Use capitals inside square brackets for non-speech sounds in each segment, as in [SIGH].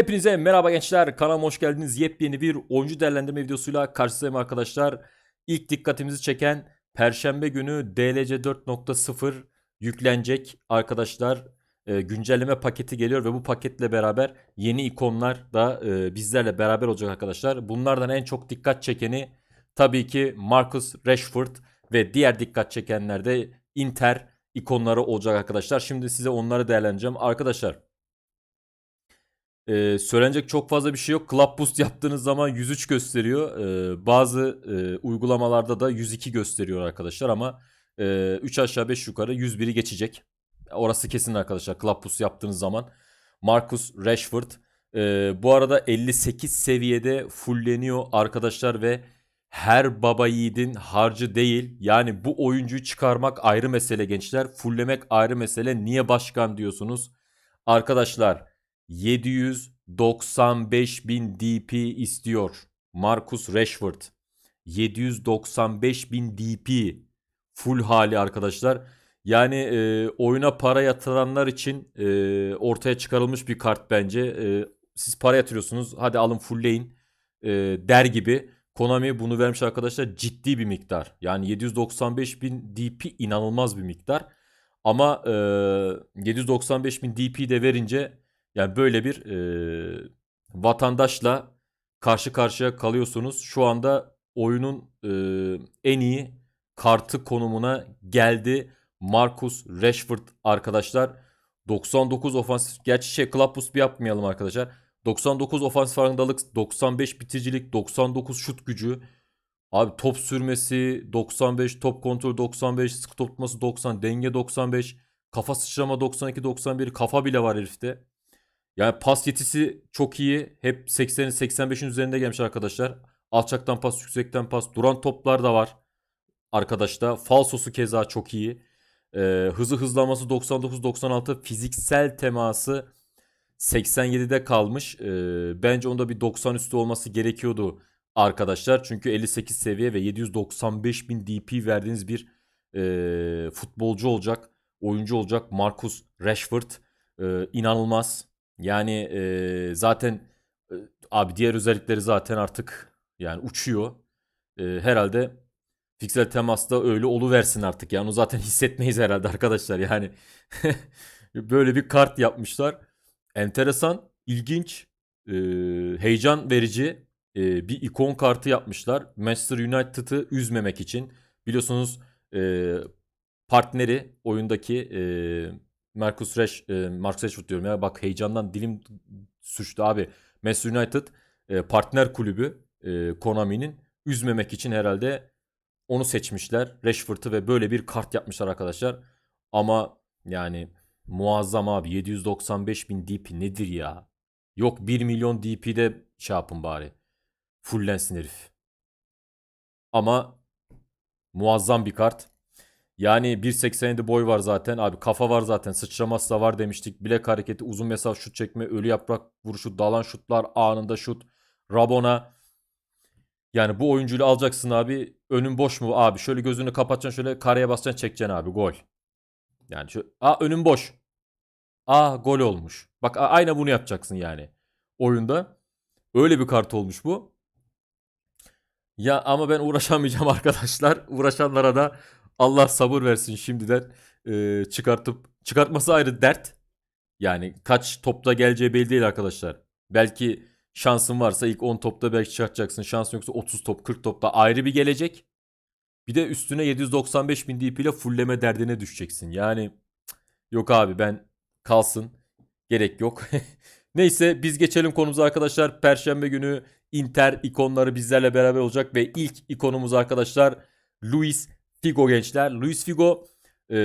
Hepinize merhaba gençler. Kanalıma hoş geldiniz. Yepyeni bir oyuncu değerlendirme videosuyla karşınızdayım arkadaşlar. İlk dikkatimizi çeken Perşembe günü DLC 4.0 yüklenecek arkadaşlar. E, güncelleme paketi geliyor ve bu paketle beraber yeni ikonlar da e, bizlerle beraber olacak arkadaşlar. Bunlardan en çok dikkat çekeni tabii ki Marcus Rashford ve diğer dikkat çekenler de Inter ikonları olacak arkadaşlar. Şimdi size onları değerlendireceğim. Arkadaşlar ee, söylenecek çok fazla bir şey yok. Club Boost yaptığınız zaman 103 gösteriyor. Ee, bazı e, uygulamalarda da 102 gösteriyor arkadaşlar ama e, 3 aşağı 5 yukarı 101'i geçecek. Orası kesin arkadaşlar Club Boost yaptığınız zaman. Marcus Rashford. Ee, bu arada 58 seviyede fulleniyor arkadaşlar ve her baba yiğidin harcı değil. Yani bu oyuncuyu çıkarmak ayrı mesele gençler. Fulllemek ayrı mesele. Niye başkan diyorsunuz? Arkadaşlar 795 bin DP istiyor. Marcus Rashford. 795 bin DP. Full hali arkadaşlar. Yani e, oyuna para yatıranlar için e, ortaya çıkarılmış bir kart bence. E, siz para yatırıyorsunuz. Hadi alın fullleyin e, der gibi. Konami bunu vermiş arkadaşlar ciddi bir miktar. Yani 795 bin DP inanılmaz bir miktar. Ama e, 795 bin DP de verince yani böyle bir e, vatandaşla karşı karşıya kalıyorsunuz. Şu anda oyunun e, en iyi kartı konumuna geldi. Marcus Rashford arkadaşlar. 99 ofansif. Gerçi şey boost bir yapmayalım arkadaşlar. 99 ofansif farkındalık, 95 bitiricilik, 99 şut gücü. Abi top sürmesi 95, top kontrol 95, sıkı top tutması 90, denge 95, kafa sıçrama 92, 91, kafa bile var herifte. Yani pas yetisi çok iyi. Hep 80'in 85'in üzerinde gelmiş arkadaşlar. Alçaktan pas, yüksekten pas. Duran toplar da var arkadaşta. Falsosu keza çok iyi. Ee, hızı hızlanması 99-96. Fiziksel teması 87'de kalmış. Ee, bence onda bir 90 üstü olması gerekiyordu arkadaşlar. Çünkü 58 seviye ve 795 bin DP verdiğiniz bir e, futbolcu olacak. Oyuncu olacak. Marcus Rashford. Ee, inanılmaz. Yani e, zaten e, abi diğer özellikleri zaten artık yani uçuyor. E, herhalde fiziksel temasta öyle oluversin artık. Yani onu zaten [LAUGHS] hissetmeyiz herhalde arkadaşlar. Yani [LAUGHS] böyle bir kart yapmışlar. Enteresan, ilginç, e, heyecan verici e, bir ikon kartı yapmışlar. Manchester United'ı üzmemek için. Biliyorsunuz e, partneri oyundaki e, Marcus Rash, e, Marcus Rashford diyorum ya bak heyecandan dilim suçtu abi. Manchester United e, partner kulübü e, Konami'nin üzmemek için herhalde onu seçmişler. Rashford'ı ve böyle bir kart yapmışlar arkadaşlar. Ama yani muazzam abi 795 bin DP nedir ya? Yok 1 milyon DP'de şey yapın bari. Fullensin herif. Ama muazzam bir kart. Yani 1.87 boy var zaten. Abi kafa var zaten. Sıçraması da var demiştik. Bilek hareketi, uzun mesafe şut çekme, ölü yaprak vuruşu, dalan şutlar, anında şut. Rabona. Yani bu oyuncuyla alacaksın abi. Önün boş mu abi? Şöyle gözünü kapatacaksın şöyle kareye basacaksın çekeceksin abi. Gol. Yani şu Aa önün boş. Aa gol olmuş. Bak aynı bunu yapacaksın yani. Oyunda. Öyle bir kart olmuş bu. Ya ama ben uğraşamayacağım [LAUGHS] arkadaşlar. Uğraşanlara da Allah sabır versin şimdiden e, çıkartıp çıkartması ayrı dert. Yani kaç topta geleceği belli değil arkadaşlar. Belki şansın varsa ilk 10 topta belki çıkartacaksın. Şansın yoksa 30 top 40 topta ayrı bir gelecek. Bir de üstüne 795 bin DP ile fullleme derdine düşeceksin. Yani yok abi ben kalsın. Gerek yok. [LAUGHS] Neyse biz geçelim konumuza arkadaşlar. Perşembe günü Inter ikonları bizlerle beraber olacak ve ilk ikonumuz arkadaşlar Luis Figo gençler. Luis Figo e,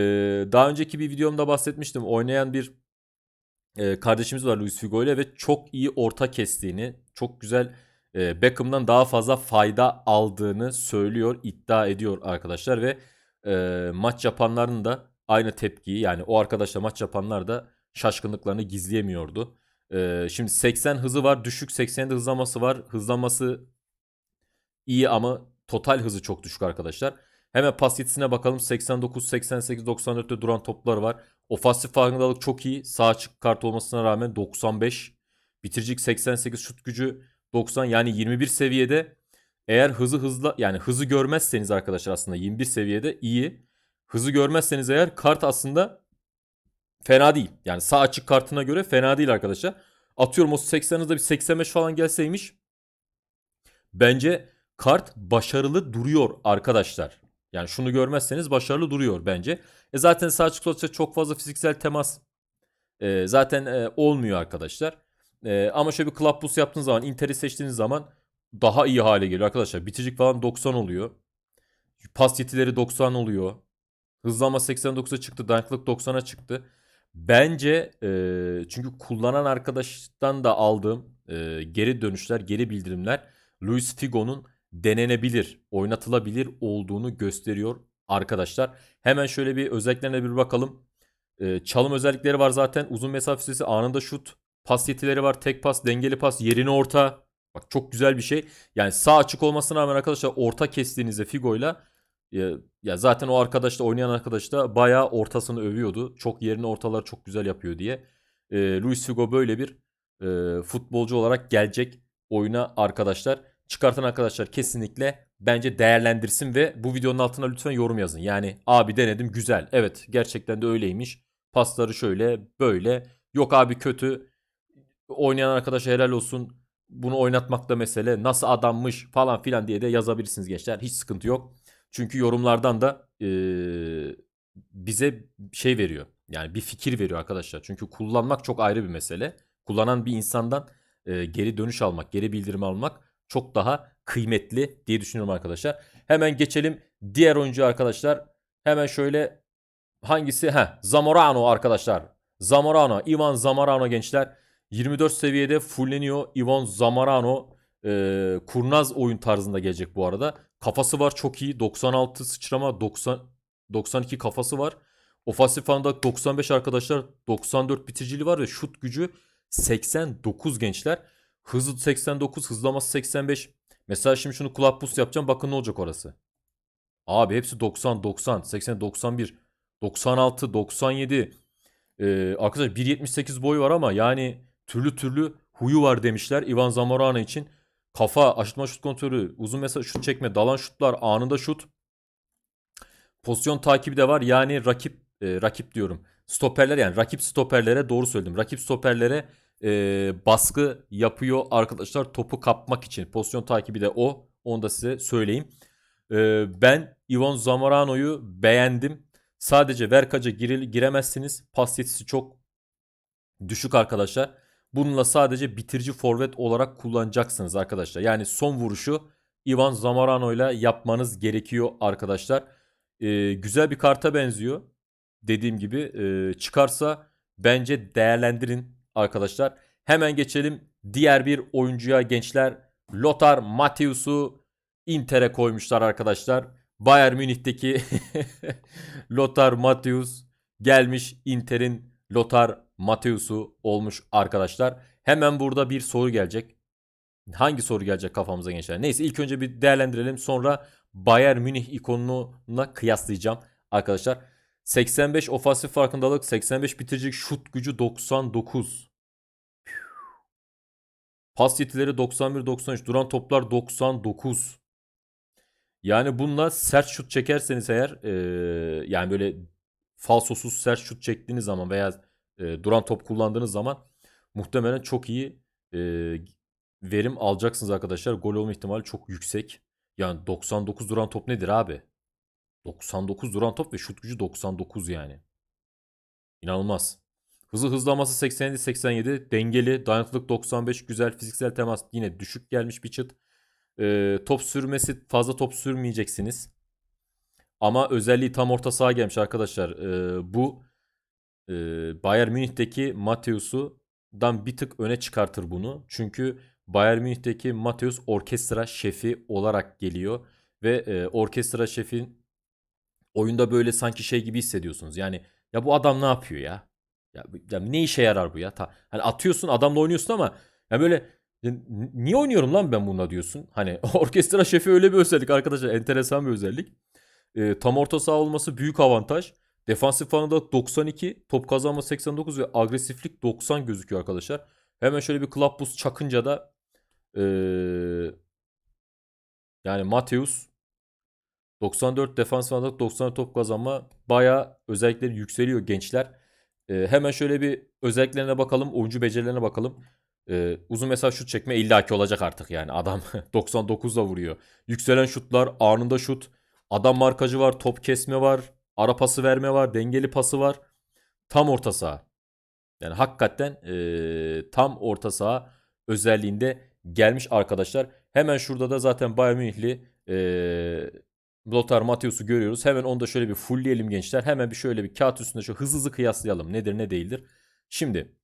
daha önceki bir videomda bahsetmiştim. Oynayan bir e, kardeşimiz var Luis Figo ile ve çok iyi orta kestiğini, çok güzel e, Beckham'dan daha fazla fayda aldığını söylüyor, iddia ediyor arkadaşlar ve e, maç yapanların da aynı tepkiyi yani o arkadaşla maç yapanlar da şaşkınlıklarını gizleyemiyordu. E, şimdi 80 hızı var, düşük 80'de hızlaması var. Hızlaması iyi ama total hızı çok düşük arkadaşlar. Hemen pas yetisine bakalım. 89, 88, 94'te duran toplar var. Ofansif farkındalık çok iyi. Sağ açık kart olmasına rağmen 95. Bitiricilik 88, şut gücü 90 yani 21 seviyede. Eğer hızı hızla yani hızı görmezseniz arkadaşlar aslında 21 seviyede iyi. Hızı görmezseniz eğer kart aslında fena değil. Yani sağ açık kartına göre fena değil arkadaşlar. Atıyorum o 80 hızda bir 85 falan gelseymiş. Bence kart başarılı duruyor arkadaşlar. Yani şunu görmezseniz başarılı duruyor bence. E zaten sağ açık çok fazla fiziksel temas e, zaten e, olmuyor arkadaşlar. E, ama şöyle bir club boost yaptığınız zaman, Inter'i seçtiğiniz zaman daha iyi hale geliyor arkadaşlar. Bitiricilik falan 90 oluyor. Pas yetileri 90 oluyor. Hızlanma 89'a çıktı. Dayanıklılık 90'a çıktı. Bence e, çünkü kullanan arkadaştan da aldığım e, geri dönüşler, geri bildirimler Luis Figo'nun denenebilir, oynatılabilir olduğunu gösteriyor arkadaşlar. Hemen şöyle bir özelliklerine bir bakalım. E, çalım özellikleri var zaten. Uzun mesafe süresi, anında şut, pas yetileri var, tek pas, dengeli pas, yerini orta. Bak çok güzel bir şey. Yani sağ açık olmasına rağmen arkadaşlar orta kestiğinizde Figo'yla ya, ya zaten o arkadaş da oynayan arkadaş da bayağı ortasını övüyordu. Çok yerini ortalar çok güzel yapıyor diye. E, Luis Figo böyle bir e, futbolcu olarak gelecek oyuna arkadaşlar. Çıkartan arkadaşlar kesinlikle bence değerlendirsin ve bu videonun altına lütfen yorum yazın. Yani abi denedim güzel. Evet gerçekten de öyleymiş. Pasları şöyle böyle. Yok abi kötü. Oynayan arkadaşa helal olsun. Bunu oynatmakta mesele. Nasıl adammış falan filan diye de yazabilirsiniz gençler. Hiç sıkıntı yok. Çünkü yorumlardan da e, bize şey veriyor. Yani bir fikir veriyor arkadaşlar. Çünkü kullanmak çok ayrı bir mesele. Kullanan bir insandan e, geri dönüş almak, geri bildirim almak çok daha kıymetli diye düşünüyorum arkadaşlar. Hemen geçelim diğer oyuncu arkadaşlar. Hemen şöyle hangisi? Heh, Zamorano arkadaşlar. Zamorano, Ivan Zamorano gençler. 24 seviyede fulleniyor. Ivan Zamorano e, kurnaz oyun tarzında gelecek bu arada. Kafası var çok iyi. 96 sıçrama, 90 92 kafası var. Ofansif anda 95 arkadaşlar. 94 bitiriciliği var ve şut gücü 89 gençler. Hızı 89, hızlaması 85. Mesela şimdi şunu club boost yapacağım. Bakın ne olacak orası. Abi hepsi 90, 90, 80, 91, 96, 97. Ee, arkadaşlar 1.78 boyu var ama yani türlü türlü huyu var demişler Ivan Zamorano için. Kafa, aşıtma şut kontrolü, uzun mesafe şut çekme, dalan şutlar, anında şut. Pozisyon takibi de var. Yani rakip e, rakip diyorum. Stoperler yani rakip stoperlere doğru söyledim. Rakip stoperlere e, baskı yapıyor arkadaşlar topu kapmak için. Pozisyon takibi de o. Onu da size söyleyeyim. E, ben Ivan Zamorano'yu beğendim. Sadece Verkaç'a gire, giremezsiniz. Pas yetisi çok düşük arkadaşlar. Bununla sadece bitirici forvet olarak kullanacaksınız arkadaşlar. Yani son vuruşu Ivan Zamorano ile yapmanız gerekiyor arkadaşlar. Ee, güzel bir karta benziyor. Dediğim gibi e, çıkarsa bence değerlendirin arkadaşlar. Hemen geçelim diğer bir oyuncuya gençler. Lothar Matthäus'u Inter'e koymuşlar arkadaşlar. Bayern Münih'teki [LAUGHS] Lothar Matthäus gelmiş Inter'in Lothar Matthäus'u olmuş arkadaşlar. Hemen burada bir soru gelecek. Hangi soru gelecek kafamıza gençler? Neyse ilk önce bir değerlendirelim. Sonra Bayern Münih ikonuna kıyaslayacağım arkadaşlar. 85 ofansif farkındalık, 85 bitiricilik şut gücü 99. Pas yetileri 91-93. Duran toplar 99. Yani bununla sert şut çekerseniz eğer e, yani böyle falsosuz sert şut çektiğiniz zaman veya e, duran top kullandığınız zaman muhtemelen çok iyi e, verim alacaksınız arkadaşlar. Gol olma ihtimali çok yüksek. Yani 99 duran top nedir abi? 99 duran top ve şut gücü 99 yani. İnanılmaz. Hızı hızlaması 87-87. Dengeli. Dayanıklılık 95. Güzel fiziksel temas yine düşük gelmiş bir çıt. Ee, top sürmesi fazla top sürmeyeceksiniz. Ama özelliği tam orta saha gelmiş arkadaşlar. Ee, bu e, Bayern Münih'teki Mateus'u bir tık öne çıkartır bunu. Çünkü Bayern Münih'teki Mateus orkestra şefi olarak geliyor. Ve e, orkestra şefin oyunda böyle sanki şey gibi hissediyorsunuz. Yani ya bu adam ne yapıyor ya? Ya, ya ne işe yarar bu ya? Ta, hani atıyorsun adamla oynuyorsun ama ya böyle niye oynuyorum lan ben bununla diyorsun. Hani [LAUGHS] orkestra şefi öyle bir özellik arkadaşlar. Enteresan bir özellik. E, tam orta saha olması büyük avantaj. Defansif fanında 92, top kazanma 89 ve agresiflik 90 gözüküyor arkadaşlar. Hemen şöyle bir club boost çakınca da eee, yani Mateus 94 defans aldık 90 top kazanma bayağı özellikleri yükseliyor gençler. Eee, hemen şöyle bir özelliklerine bakalım. Oyuncu becerilerine bakalım. Eee, uzun mesaj şut çekme illaki olacak artık yani. Adam [LAUGHS] 99'la vuruyor. Yükselen şutlar, anında şut. Adam markacı var, top kesme var, ara pası verme var, dengeli pası var. Tam orta saha. Yani hakikaten eee, tam orta saha özelliğinde gelmiş arkadaşlar. Hemen şurada da zaten Bayern Münihli eee Lothar Matthäus'u görüyoruz. Hemen onu da şöyle bir fullleyelim gençler. Hemen bir şöyle bir kağıt üstünde şu hızlı hızlı kıyaslayalım. Nedir ne değildir. Şimdi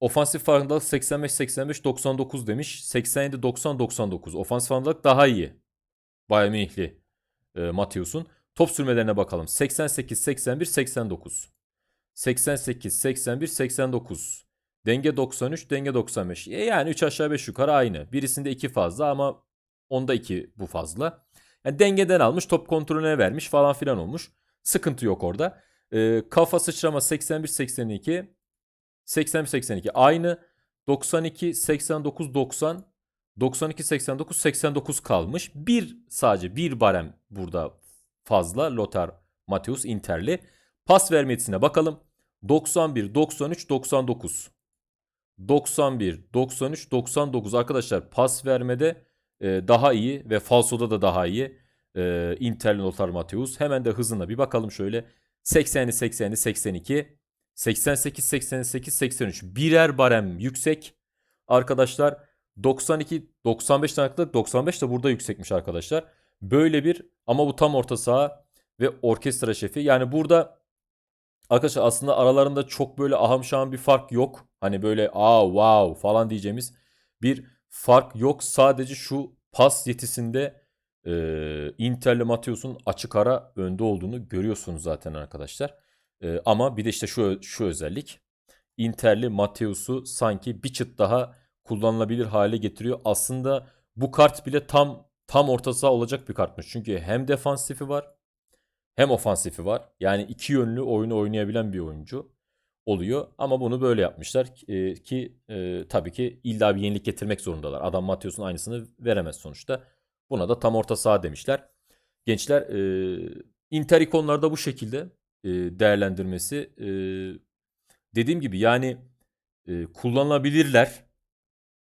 ofansif farkındalık 85-85-99 demiş. 87-90-99. Ofansif farkındalık daha iyi. Bayern Münihli e, Matthäus'un. Top sürmelerine bakalım. 88-81-89. 88-81-89. Denge 93, denge 95. E yani 3 aşağı 5 yukarı aynı. Birisinde 2 fazla ama onda 2 bu fazla. Yani dengeden almış, top kontrolüne vermiş falan filan olmuş. Sıkıntı yok orada. Ee, kafa sıçrama 81-82. 81-82 aynı. 92 89 90 92 89 89 kalmış. Bir sadece bir barem burada fazla Lothar Matthäus Interli. Pas vermesine bakalım. 91 93 99. 91 93 99 arkadaşlar pas vermede e, daha iyi ve falsoda da daha iyi. E, Interli Lothar Matthäus. Hemen de hızına bir bakalım şöyle. 80'li 80'li 82 88 88 83 birer barem yüksek. Arkadaşlar 92 95 tane 95 de burada yüksekmiş arkadaşlar. Böyle bir ama bu tam orta saha ve orkestra şefi. Yani burada arkadaşlar aslında aralarında çok böyle aham şaham bir fark yok. Hani böyle aa wow falan diyeceğimiz bir fark yok. Sadece şu pas yetisinde e, Inter'le Mateus'un açık ara önde olduğunu görüyorsunuz zaten arkadaşlar. E, ama bir de işte şu şu özellik. Inter'li Mateus'u sanki bir çıt daha kullanılabilir hale getiriyor. Aslında bu kart bile tam tam orta saha olacak bir kartmış. Çünkü hem defansifi var hem ofansifi var. Yani iki yönlü oyunu oynayabilen bir oyuncu oluyor. Ama bunu böyle yapmışlar e, ki e, tabii ki illa bir yenilik getirmek zorundalar. Adam Mateus'un aynısını veremez sonuçta. Buna da tam orta saha demişler. Gençler e, Inter ikonlarda bu şekilde e, değerlendirmesi. E, dediğim gibi yani e, kullanılabilirler.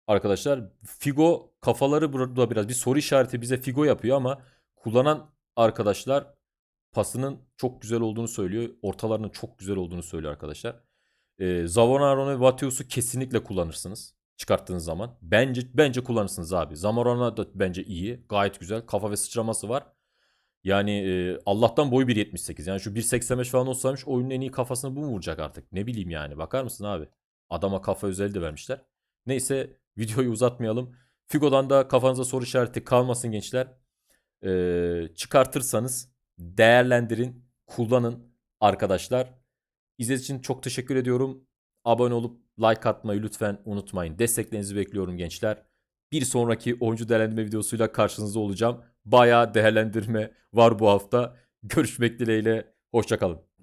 Arkadaşlar Figo kafaları burada biraz bir soru işareti bize Figo yapıyor ama kullanan arkadaşlar pasının çok güzel olduğunu söylüyor. Ortalarının çok güzel olduğunu söylüyor arkadaşlar. E, Zamonaro ve Vatius'u kesinlikle kullanırsınız çıkarttığınız zaman. Bence bence kullanırsınız abi. Zamorano da bence iyi. Gayet güzel. Kafa ve sıçraması var. Yani e, Allah'tan boyu 1.78. Yani şu 1.85 falan olsaymış oyunun en iyi kafasını bu mu vuracak artık? Ne bileyim yani. Bakar mısın abi? Adama kafa özelliği de vermişler. Neyse [LAUGHS] videoyu uzatmayalım. Figo'dan da kafanıza soru işareti kalmasın gençler. E, çıkartırsanız değerlendirin, kullanın arkadaşlar. İzlediğiniz için çok teşekkür ediyorum. Abone olup like atmayı lütfen unutmayın. Desteklerinizi bekliyorum gençler. Bir sonraki oyuncu değerlendirme videosuyla karşınızda olacağım. Bayağı değerlendirme var bu hafta. Görüşmek dileğiyle. Hoşçakalın.